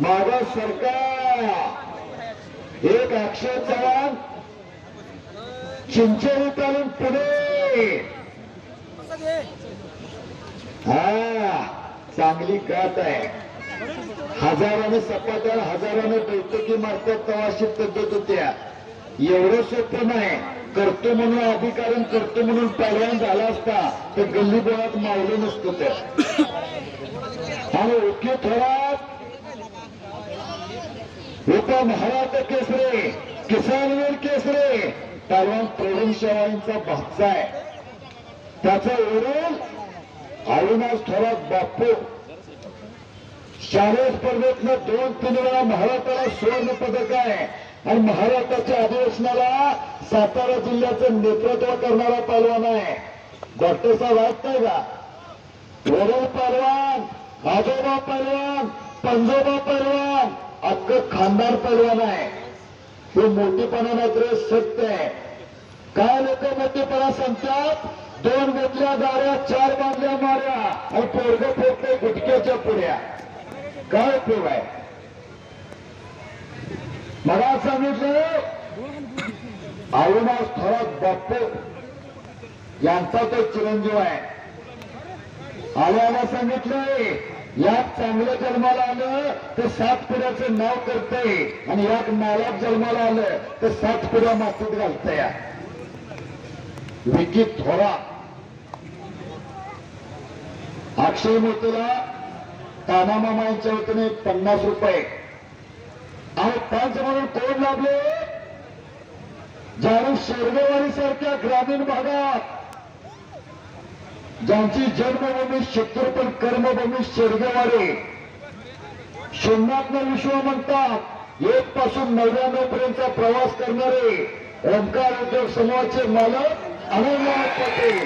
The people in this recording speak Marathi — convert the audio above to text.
माझं सरकार. एक अक्षय चव्हाण चिंचोली तालुक पुणे हा चांगली गात आहे. हजाराने सपाट्या हजाराने बैठकी मारतात तेव्हा अशी पद्धत होत्या एवढं सोपं नाही. करतो म्हणून अधिकारण करतो म्हणून पहिल्यांद झाला असता तर गल्ली बोळात मावलं नसतो त्या आणि ओके थोडा. होता महाराष्ट्र केसरे किसानवीर केसरे परवान प्रवीण शेवाळींचा भागचा आहे. त्याचा ओरल अविनाश थोरात बापू. शालेय स्पर्धेतनं दोन तीन वेळा महाराष्ट्राला सुवर्ण पदक आहे. आणि महाराष्ट्राच्या अधिवेशनाला सातारा जिल्ह्याचं नेतृत्व करणारा पैलवान आहे. डॉक्टर साहेब आहेत नाही का? वडील पैलवान आजोबा पैलवान पंजोबा पैलवान हक्क खानदार पैलवान आहे. हे मोठेपणा मात्र सत्य आहे. काय लोक मोठेपणा सांगतात? दोन घेतल्या गाड्या चार बांधल्या माऱ्या आणि पोरग फोडते गुटक्याच्या पुढ्या. काय उपयोग आहे? मला सांगितलं आयुमास थोरात बाप्पू यांचा तो चिरंजीव आहे. आल्याला सांगितलंय यात चांगलं जन्माला आलं तर सातपुड्याचं नाव करतंय. आणि यात नालात जन्माला आलं तर सात मातीत घालतय. विकी थोरा. अक्षय मूर्तीला ताना यांच्या वतीने पन्नास रुपये. आणि पाच म्हणून कोण लाभले? ज्यावेळी शेरगेवाडी सारख्या ग्रामीण भागात. ज्यांची जन्मभूमी शिखर पण कर्मभूमी स्वर्गवारे. शून्यात विश्व म्हणतात एक पासून नव्याण्णव पर्यंत प्रवास करणारे ओंकार उद्योग समूहाचे मालक अनंतनाथ पटेल